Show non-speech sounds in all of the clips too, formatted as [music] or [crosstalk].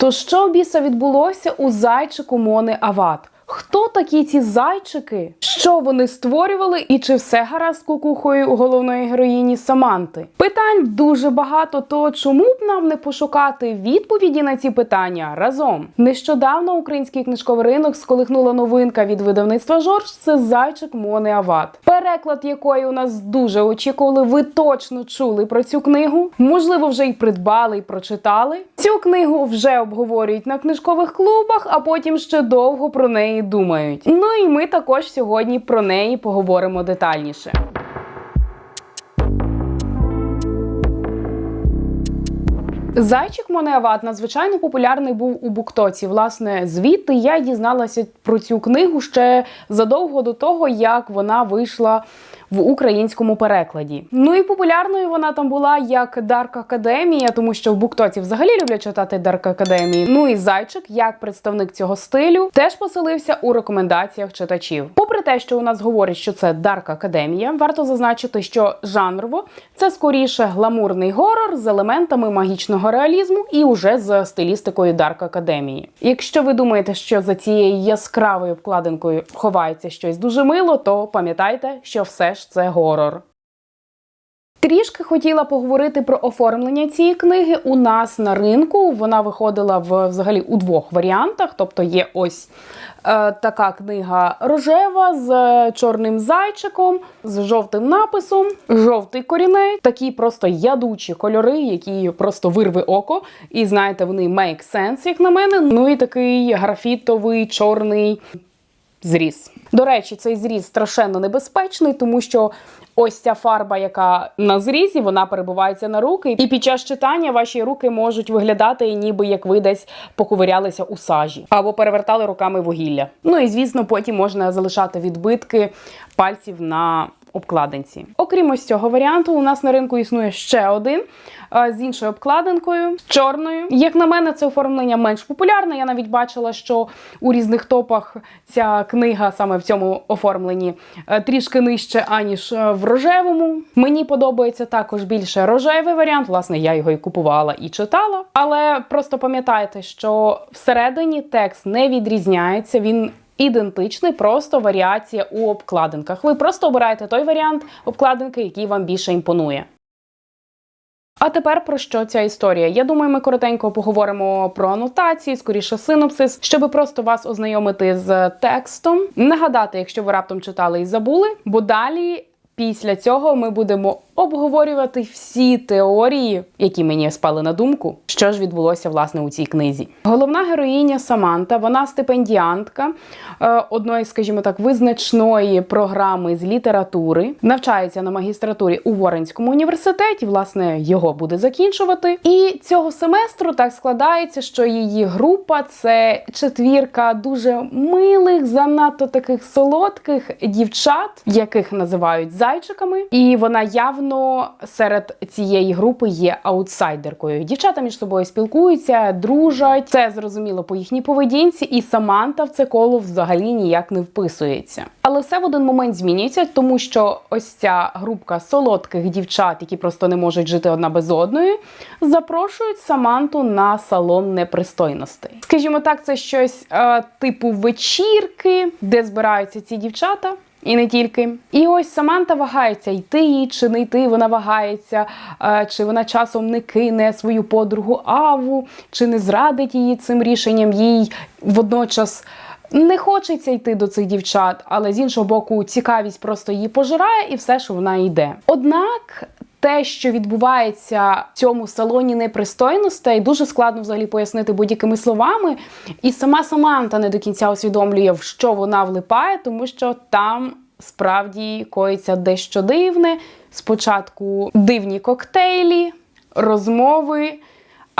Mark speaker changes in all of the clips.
Speaker 1: То що біса відбулося у зайчику Мони Ават? Хто такі ці зайчики? Що вони створювали, і чи все гаразд з кукухою у головної героїні Саманти? Питань дуже багато. То чому б нам не пошукати відповіді на ці питання разом? Нещодавно український книжковий ринок сколихнула новинка від видавництва Жорж. Це зайчик Мони Ават, переклад якої у нас дуже очікували. Ви точно чули про цю книгу? Можливо, вже й придбали і прочитали. Цю книгу вже обговорюють на книжкових клубах, а потім ще довго про неї думають. Ну і ми також сьогодні про неї поговоримо детальніше. Зайчик Монеават надзвичайно популярний був у Буктоці. Власне, звідти я дізналася про цю книгу ще задовго до того, як вона вийшла в українському перекладі. Ну і популярною вона там була як Дарк Академія, тому що в Буктоці взагалі люблять читати Дарк Академії. Ну і зайчик, як представник цього стилю, теж поселився у рекомендаціях читачів. Попри те, що у нас говорять, що це Дарк Академія, варто зазначити, що жанрово це скоріше гламурний горор з елементами магічного реалізму і уже з стилістикою Дарк Академії. Якщо ви думаєте, що за цією яскравою обкладинкою ховається щось дуже мило, то пам'ятайте, що все ж це горор. Трішки хотіла поговорити про оформлення цієї книги у нас на ринку. Вона виходила в взагалі у двох варіантах. Тобто є ось е, така книга рожева з е, чорним зайчиком, з жовтим написом, жовтий корінець, такі просто ядучі кольори, які просто вирве око. І знаєте, вони make sense, як на мене. Ну і такий графітовий чорний зріз. До речі, цей зріз страшенно небезпечний, тому що ось ця фарба, яка на зрізі, вона перебувається на руки, і під час читання ваші руки можуть виглядати, ніби як ви десь поковирялися у сажі або перевертали руками вугілля. Ну і звісно, потім можна залишати відбитки пальців на обкладинці. Окрім ось цього варіанту, у нас на ринку існує ще один е, з іншою обкладинкою, чорною. Як на мене, це оформлення менш популярне. Я навіть бачила, що у різних топах ця книга саме в цьому оформленні е, трішки нижче, аніж е, в рожевому. Мені подобається також більше рожевий варіант. Власне, я його і купувала і читала. Але просто пам'ятайте, що всередині текст не відрізняється. Він ідентичний, просто варіація у обкладинках. Ви просто обираєте той варіант обкладинки, який вам більше імпонує. А тепер про що ця історія? Я думаю, ми коротенько поговоримо про анотації, скоріше синопсис, щоб просто вас ознайомити з текстом. Нагадати, якщо ви раптом читали і забули, бо далі. Після цього ми будемо обговорювати всі теорії, які мені спали на думку, що ж відбулося власне у цій книзі. Головна героїня Саманта, вона стипендіантка е, одної, скажімо так, визначної програми з літератури, навчається на магістратурі у Воренському університеті. Власне, його буде закінчувати. І цього семестру так складається, що її група це четвірка дуже милих, занадто таких солодких дівчат, яких називають зайчиками, і вона явно серед цієї групи є аутсайдеркою. Дівчата між собою спілкуються, дружать. Це зрозуміло по їхній поведінці, і Саманта в це коло взагалі ніяк не вписується. Але все в один момент змінюється, тому що ось ця групка солодких дівчат, які просто не можуть жити одна без одної, запрошують Саманту на салон непристойностей. Скажімо так, це щось е, типу вечірки, де збираються ці дівчата. І не тільки. І ось Саманта вагається йти їй чи не йти. Вона вагається, е, чи вона часом не кине свою подругу Аву, чи не зрадить її цим рішенням. Їй водночас не хочеться йти до цих дівчат, але з іншого боку, цікавість просто її пожирає, і все, що вона йде. Однак. Те, що відбувається в цьому салоні непристойностей, дуже складно взагалі пояснити будь-якими словами. І сама Саманта не до кінця усвідомлює, в що вона влипає, тому що там справді коїться дещо дивне. Спочатку дивні коктейлі, розмови.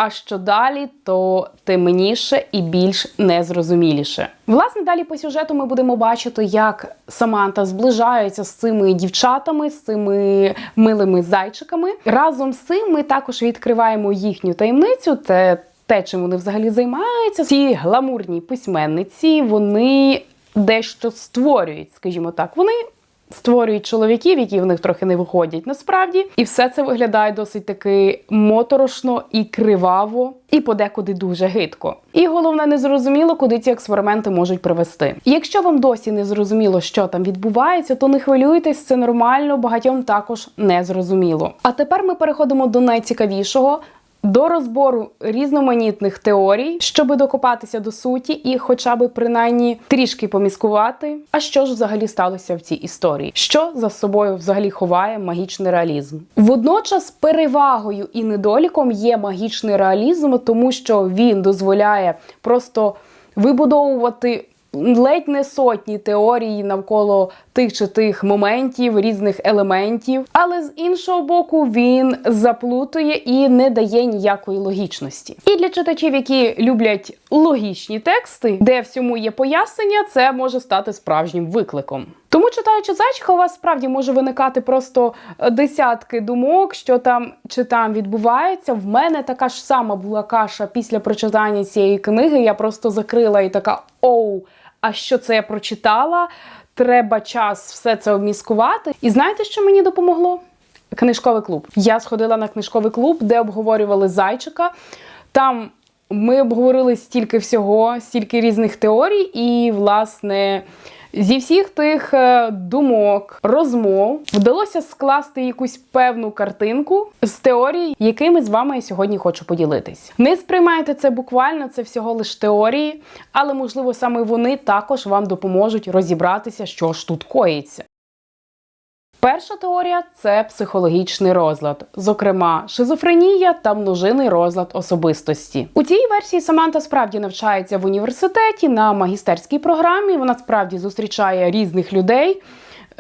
Speaker 1: А що далі, то темніше і більш незрозуміліше. Власне, далі по сюжету ми будемо бачити, як Саманта зближається з цими дівчатами, з цими милими зайчиками. Разом з цим ми також відкриваємо їхню таємницю. Це те, чим вони взагалі займаються. Ці гламурні письменниці вони дещо створюють, скажімо так, вони створюють чоловіків, які в них трохи не виходять насправді. І все це виглядає досить таки моторошно і криваво, і подекуди дуже гидко. І головне, не зрозуміло, куди ці експерименти можуть привести. І якщо вам досі не зрозуміло, що там відбувається, то не хвилюйтесь, це нормально, багатьом також не зрозуміло. А тепер ми переходимо до найцікавішого. До розбору різноманітних теорій, щоби докопатися до суті і, хоча би принаймні трішки поміскувати, а що ж взагалі сталося в цій історії, що за собою взагалі ховає магічний реалізм. Водночас перевагою і недоліком є магічний реалізм, тому що він дозволяє просто вибудовувати. Ледь не сотні теорій навколо тих чи тих моментів, різних елементів, але з іншого боку, він заплутує і не дає ніякої логічності. І для читачів, які люблять логічні тексти, де всьому є пояснення, це може стати справжнім викликом. Тому, читаючи зайчика, у вас справді може виникати просто е, десятки думок, що там чи там відбувається. В мене така ж сама була каша після прочитання цієї книги. Я просто закрила і така оу, а що це я прочитала? Треба час все це обміскувати. І знаєте, що мені допомогло? Книжковий клуб. Я сходила на книжковий клуб, де обговорювали зайчика. Там ми обговорили стільки всього, стільки різних теорій, і, власне, зі всіх тих е, думок, розмов вдалося скласти якусь певну картинку з теорій, якими з вами я сьогодні хочу поділитись. Не сприймайте це буквально, це всього лиш теорії, але можливо саме вони також вам допоможуть розібратися, що ж тут коїться. Перша теорія це психологічний розлад, зокрема, шизофренія та множинний розлад особистості. У цій версії Саманта справді навчається в університеті на магістерській програмі. Вона справді зустрічає різних людей.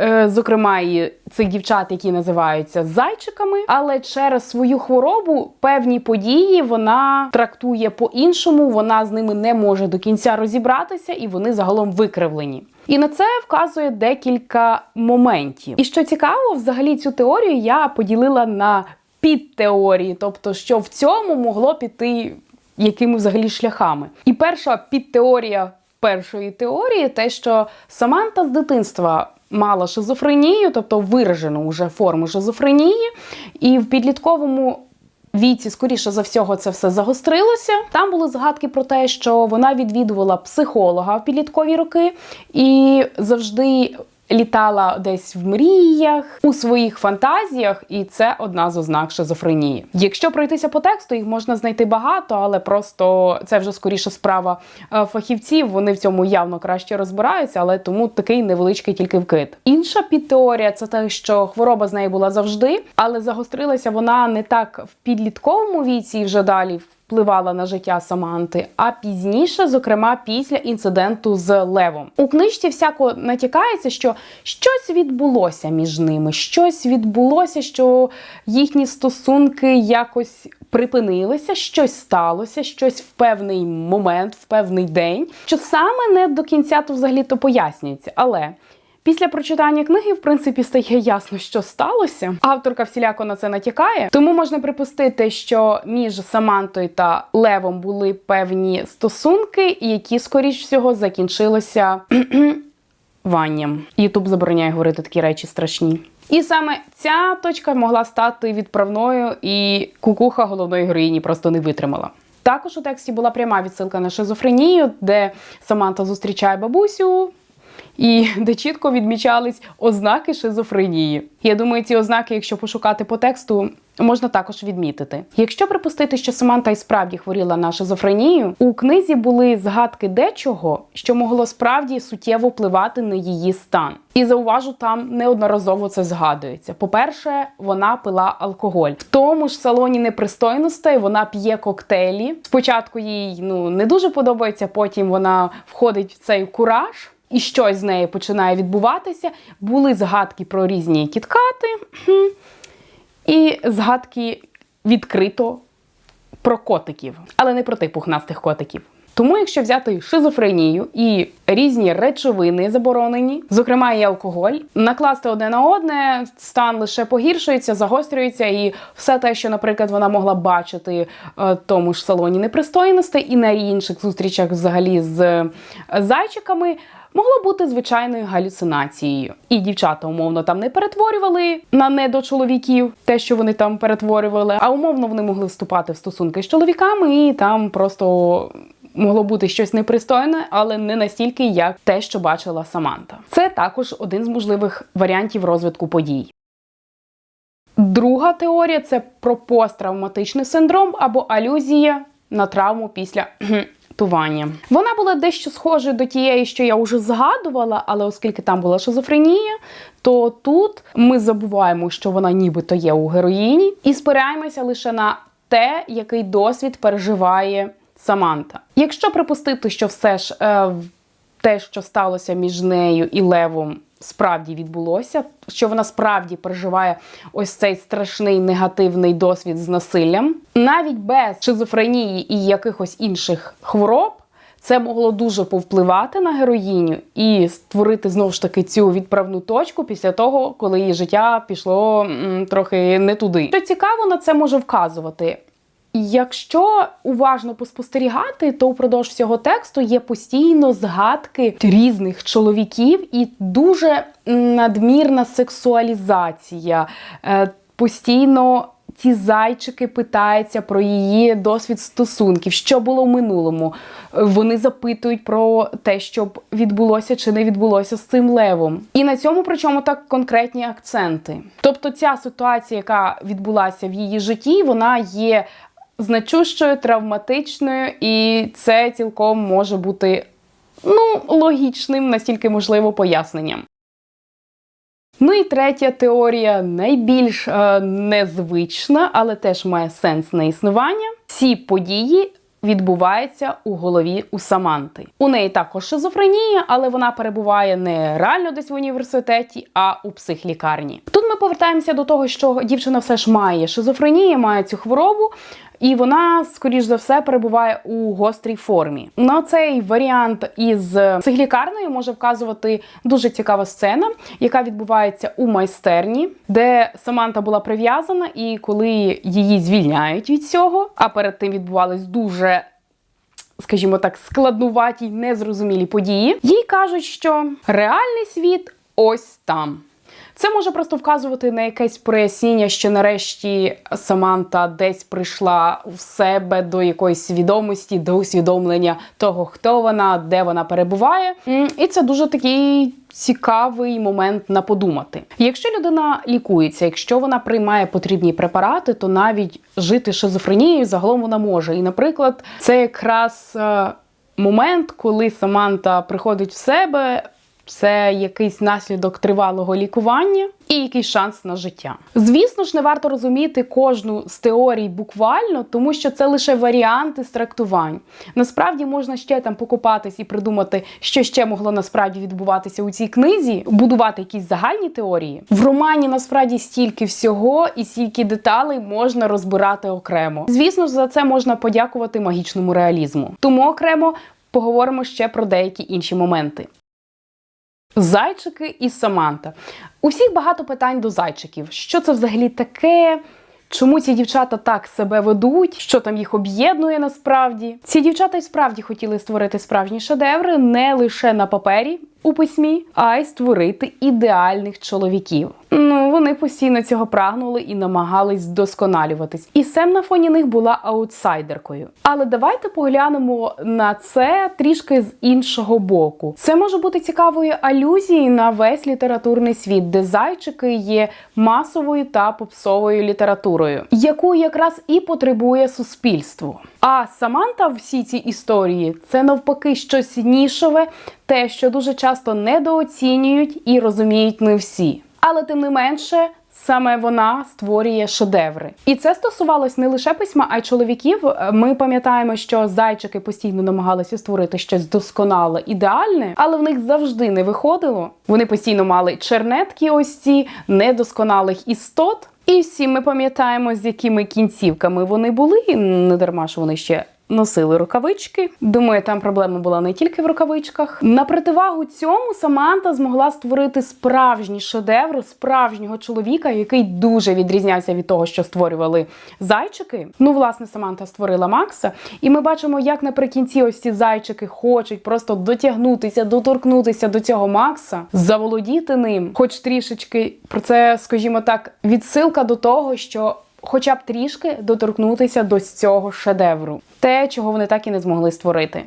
Speaker 1: е, Зокрема, і цих дівчат, які називаються зайчиками, але через свою хворобу певні події вона трактує по-іншому, вона з ними не може до кінця розібратися, і вони загалом викривлені. І на це вказує декілька моментів. І що цікаво, взагалі цю теорію я поділила на підтеорії, тобто, що в цьому могло піти якими взагалі шляхами. І перша підтеорія першої теорії те, що Саманта з дитинства мала шизофренію, тобто виражену вже форму шизофренії, і в підлітковому віці, скоріше за всього, це все загострилося. Там були згадки про те, що вона відвідувала психолога в підліткові роки і завжди. Літала десь в мріях у своїх фантазіях, і це одна з ознак шизофренії. Якщо пройтися по тексту, їх можна знайти багато, але просто це вже скоріше справа е, фахівців. Вони в цьому явно краще розбираються, але тому такий невеличкий тільки вкид. Інша підтеорія це те, що хвороба з нею була завжди, але загострилася вона не так в підлітковому віці і вже далі. Впливала на життя Саманти, а пізніше, зокрема, після інциденту з Левом. У книжці всяко натякається, що щось відбулося між ними, щось відбулося, що їхні стосунки якось припинилися, щось сталося, щось в певний момент, в певний день, що саме не до кінця то взагалі то пояснюється. Але Після прочитання книги, в принципі, стає ясно, що сталося. Авторка всіляко на це натякає. Тому можна припустити, що між Самантою та Левом були певні стосунки, які, скоріш всього, закінчилися [clears throat] ванням. Ютуб забороняє говорити такі речі страшні. І саме ця точка могла стати відправною, і кукуха головної героїні просто не витримала. Також у тексті була пряма відсилка на шизофренію, де Саманта зустрічає бабусю, і де чітко відмічались ознаки шизофренії. Я думаю, ці ознаки, якщо пошукати по тексту, можна також відмітити. Якщо припустити, що Саманта і справді хворіла на шизофренію, у книзі були згадки дечого, що могло справді суттєво впливати на її стан. І зауважу, там неодноразово це згадується. По-перше, вона пила алкоголь. В тому ж салоні непристойностей вона п'є коктейлі. Спочатку їй ну не дуже подобається, потім вона входить в цей кураж. І щось з нею починає відбуватися. Були згадки про різні кіткати, і згадки відкрито про котиків, але не про тих пухнастих котиків. Тому, якщо взяти шизофренію і різні речовини заборонені, зокрема і алкоголь, накласти одне на одне, стан лише погіршується, загострюється, і все те, що, наприклад, вона могла бачити е, в тому ж салоні непристойностей і на інших зустрічах взагалі з е, зайчиками, могло бути звичайною галюцинацією. І дівчата умовно там не перетворювали на недочоловіків, те, що вони там перетворювали, а умовно вони могли вступати в стосунки з чоловіками, і там просто могло бути щось непристойне, але не настільки, як те, що бачила Саманта. Це також один з можливих варіантів розвитку подій. Друга теорія це про посттравматичний синдром або алюзія на травму після кхм, тування. Вона була дещо схожою до тієї, що я вже згадувала, але оскільки там була шизофренія, то тут ми забуваємо, що вона нібито є у героїні, і спираємося лише на те, який досвід переживає Саманта. Якщо припустити, що все ж е, те, що сталося між нею і Левом, справді відбулося, що вона справді переживає ось цей страшний негативний досвід з насиллям, навіть без шизофренії і якихось інших хвороб. Це могло дуже повпливати на героїню і створити знову ж таки цю відправну точку після того, коли її життя пішло трохи не туди. Що цікаво, на це може вказувати. Якщо уважно поспостерігати, то впродовж всього тексту є постійно згадки різних чоловіків і дуже надмірна сексуалізація. Е, Постійно ці зайчики питаються про її досвід стосунків, що було в минулому. Вони запитують про те, що відбулося чи не відбулося з цим левом. І на цьому причому так конкретні акценти. Тобто, ця ситуація, яка відбулася в її житті, вона є значущою, травматичною, і це цілком може бути ну, логічним, настільки можливо, поясненням. Ну і третя теорія найбільш е, незвична, але теж має сенс на існування. Всі події відбуваються у голові у Саманти. У неї також шизофренія, але вона перебуває не реально десь в університеті, а у психлікарні. Тут ми повертаємося до того, що дівчина все ж має шизофренію, має цю хворобу. І вона, скоріш за все, перебуває у гострій формі. На цей варіант із психлікарнею може вказувати дуже цікава сцена, яка відбувається у майстерні, де Саманта була прив'язана, і коли її звільняють від цього, а перед тим відбувались дуже. Скажімо так, складнуваті й незрозумілі події. Їй кажуть, що реальний світ ось там. Це може просто вказувати на якесь прояснення, що нарешті Саманта десь прийшла в себе до якоїсь свідомості, до усвідомлення того, хто вона, де вона перебуває. І це дуже такий цікавий момент на подумати. Якщо людина лікується, якщо вона приймає потрібні препарати, то навіть жити шизофренією загалом вона може. І, наприклад, це якраз е, момент, коли Саманта приходить в себе. Це якийсь наслідок тривалого лікування і якийсь шанс на життя. Звісно ж, не варто розуміти кожну з теорій буквально, тому що це лише варіанти з трактувань. Насправді можна ще там покопатись і придумати, що ще могло насправді відбуватися у цій книзі, будувати якісь загальні теорії. В романі насправді стільки всього і стільки деталей можна розбирати окремо. Звісно ж, за це можна подякувати магічному реалізму. Тому окремо поговоримо ще про деякі інші моменти. Зайчики і Саманта. У всіх багато питань до зайчиків. Що це взагалі таке? Чому ці дівчата так себе ведуть? Що там їх об'єднує насправді? Ці дівчата й справді хотіли створити справжні шедеври не лише на папері у письмі, а й створити ідеальних чоловіків. Ну вони постійно цього прагнули і намагались вдосконалюватись. І Сем на фоні них була аутсайдеркою. Але давайте поглянемо на це трішки з іншого боку. Це може бути цікавою алюзією на весь літературний світ, де зайчики є масовою та попсовою літературою, яку якраз і потребує суспільство. А Саманта в всій цій історії це навпаки щось нішове, те, що дуже часто недооцінюють і розуміють не всі. Але тим не менше. Саме вона створює шедеври, і це стосувалось не лише письма, а й чоловіків. Ми пам'ятаємо, що зайчики постійно намагалися створити щось досконале, ідеальне, але в них завжди не виходило. Вони постійно мали чернетки, ось ці недосконалих істот. І всі ми пам'ятаємо, з якими кінцівками вони були. Не дарма що вони ще носили рукавички. Думаю, там проблема була не тільки в рукавичках. На противагу цьому Саманта змогла створити справжній шедевр справжнього чоловіка, який дуже відрізнявся від того, що створювали зайчики. Ну, власне, Саманта створила Макса, і ми бачимо, як наприкінці ось ці зайчики хочуть просто дотягнутися, доторкнутися до цього Макса, заволодіти ним, хоч трішечки про це, скажімо так, відсилка до того, що. Хоча б трішки доторкнутися до цього шедевру, те, чого вони так і не змогли створити.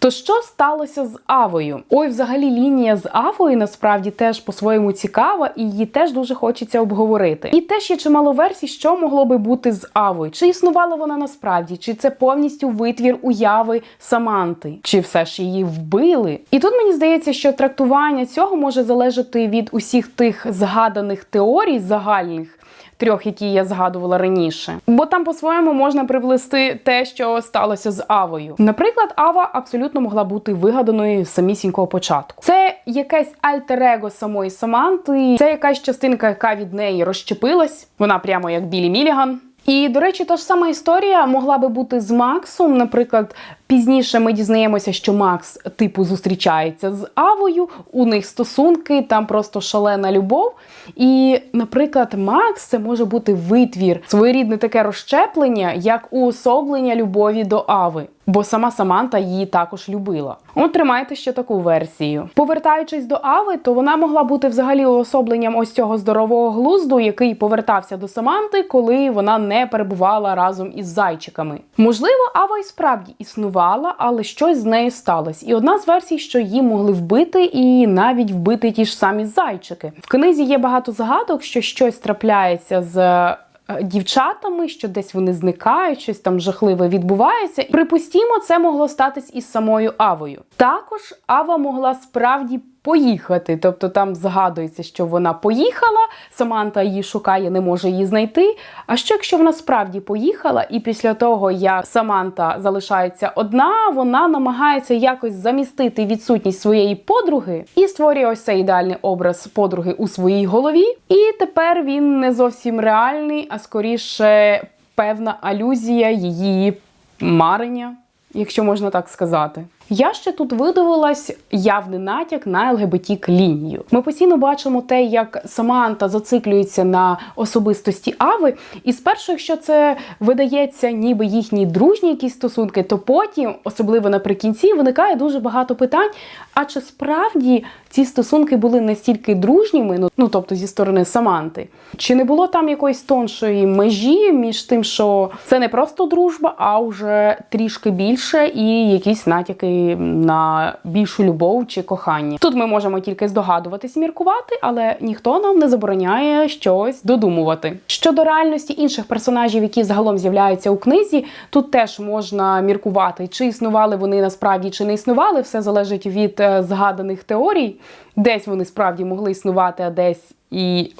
Speaker 1: То що сталося з Авою? Ой, взагалі, лінія з Авою насправді теж по-своєму цікава, і її теж дуже хочеться обговорити. І теж є чимало версій, що могло би бути з Авою. Чи існувала вона насправді, чи це повністю витвір уяви Саманти, чи все ж її вбили? І тут мені здається, що трактування цього може залежати від усіх тих згаданих теорій загальних. Трьох, які я згадувала раніше, бо там по-своєму можна приплести те, що сталося з Авою. Наприклад, Ава абсолютно могла бути вигаданою з самісінького початку. Це якесь альтер-его самої Саманти, це якась частинка, яка від неї розщепилась. Вона прямо як Білі Міліган. І, до речі, та ж сама історія могла би бути з Максом. Наприклад, пізніше ми дізнаємося, що Макс, типу, зустрічається з Авою, у них стосунки, там просто шалена любов. І, наприклад, Макс це може бути витвір, своєрідне таке розщеплення, як уособлення любові до Ави. Бо сама Саманта її також любила. От тримайте ще таку версію. Повертаючись до Ави, то вона могла бути взагалі уособленням ось цього здорового глузду, який повертався до Саманти, коли вона не перебувала разом із зайчиками. Можливо, Ава і справді існувала, але щось з нею сталося. І одна з версій, що її могли вбити, і навіть вбити ті ж самі зайчики. В книзі є багато загадок, що щось трапляється з. Е, Дівчатами, що десь вони зникають, щось там жахливе відбувається. Припустімо, це могло статись із самою Авою. Також Ава могла справді поїхати. Тобто там згадується, що вона поїхала, Саманта її шукає, не може її знайти. А що якщо вона справді поїхала, і після того, як Саманта залишається одна, вона намагається якось замістити відсутність своєї подруги і створює ось цей ідеальний образ подруги у своїй голові. І тепер він не зовсім реальний, а скоріше певна алюзія її марення, якщо можна так сказати. Я ще тут видивилась явний натяк на ЛГБТік лінію. Ми постійно бачимо те, як Саманта зациклюється на особистості Ави, і спершу, якщо це видається, ніби їхні дружні якісь стосунки, то потім, особливо наприкінці, виникає дуже багато питань. А чи справді ці стосунки були настільки дружніми, ну, ну тобто зі сторони Саманти? Чи не було там якоїсь тоншої межі між тим, що це не просто дружба, а вже трішки більше і якісь натяки на більшу любов чи кохання? Тут ми можемо тільки здогадуватись, міркувати, але ніхто нам не забороняє щось додумувати. Щодо реальності інших персонажів, які загалом з'являються у книзі, тут теж можна міркувати, чи існували вони насправді, чи не існували. Все залежить від е, згаданих теорій. Десь вони справді могли існувати, а десь і.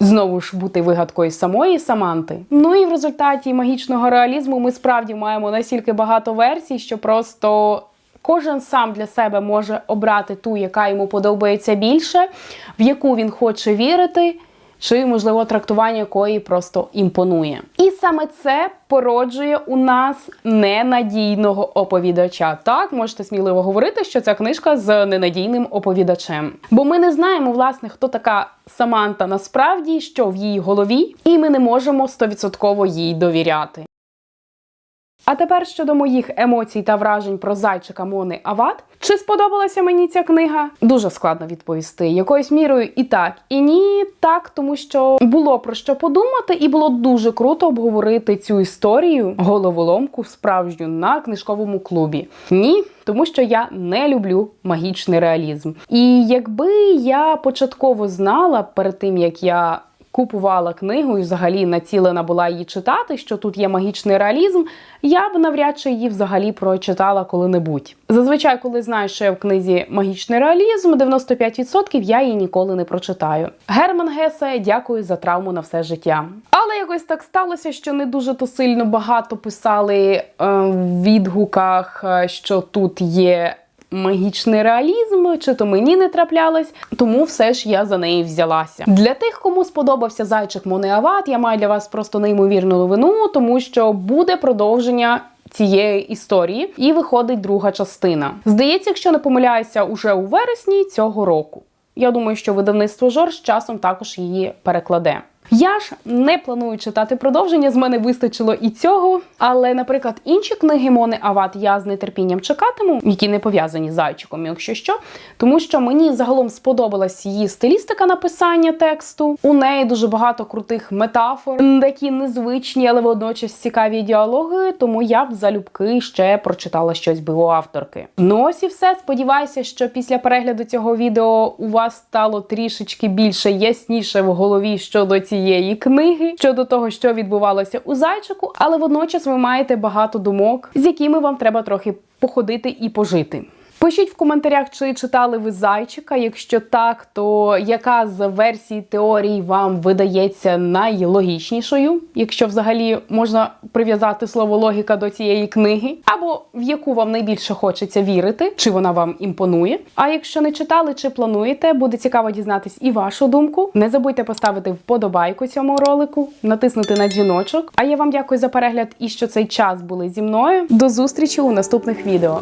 Speaker 1: Знову ж бути вигадкою самої Саманти. Ну і в результаті магічного реалізму ми справді маємо настільки багато версій, що просто кожен сам для себе може обрати ту, яка йому подобається більше, в яку він хоче вірити. Чи, можливо, трактування якої просто імпонує. І саме це породжує у нас ненадійного оповідача. Так, можете сміливо говорити, що ця книжка з ненадійним оповідачем. Бо ми не знаємо, власне, хто така Саманта насправді, що в її голові, і ми не можемо стовідсотково їй довіряти. А тепер щодо моїх емоцій та вражень про зайчика Мони Ават. Чи сподобалася мені ця книга? Дуже складно відповісти. Якоюсь мірою і так, і ні, так, тому що було про що подумати, і було дуже круто обговорити цю історію головоломку справжню на книжковому клубі. Ні, тому що я не люблю магічний реалізм. І якби я початково знала перед тим, як я купувала книгу і взагалі націлена була її читати, що тут є магічний реалізм, я б навряд чи її взагалі прочитала коли-небудь. Зазвичай, коли знаю, що є в книзі магічний реалізм, 95% я її ніколи не прочитаю. Герман Гесе, дякую за травму на все життя. Але якось так сталося, що не дуже то сильно багато писали е, в відгуках, е, що тут є магічний реалізм, чи то мені не траплялось, тому все ж я за неї взялася. Для тих, кому сподобався зайчик Монеават, я маю для вас просто неймовірну новину, тому що буде продовження. Цієї історії і виходить друга частина. Здається, якщо не помиляюся, уже у вересні цього року. Я думаю, що видавництво Жор з часом також її перекладе. Я ж не планую читати продовження, з мене вистачило і цього. Але, наприклад, інші книги Мони Ават я з нетерпінням чекатиму, які не пов'язані з зайчиком, якщо що. Тому що мені загалом сподобалась її стилістика написання тексту. У неї дуже багато крутих метафор, такі незвичні, але водночас цікаві діалоги. Тому я б залюбки ще прочитала щось би у авторки. Ну ось і все. Сподіваюся, що після перегляду цього відео у вас стало трішечки більше ясніше в голові щодо цієї книги, щодо того, що відбувалося у зайчику, але водночас ви маєте багато думок, з якими вам треба трохи походити і пожити. Пишіть в коментарях, чи читали ви зайчика. Якщо так, то яка з версій теорій вам видається найлогічнішою, якщо взагалі можна прив'язати слово логіка до цієї книги, або в яку вам найбільше хочеться вірити, чи вона вам імпонує. А якщо не читали чи плануєте, буде цікаво дізнатись і вашу думку. Не забудьте поставити вподобайку цьому ролику, натиснути на дзвіночок. А я вам дякую за перегляд і що цей час були зі мною. До зустрічі у наступних відео.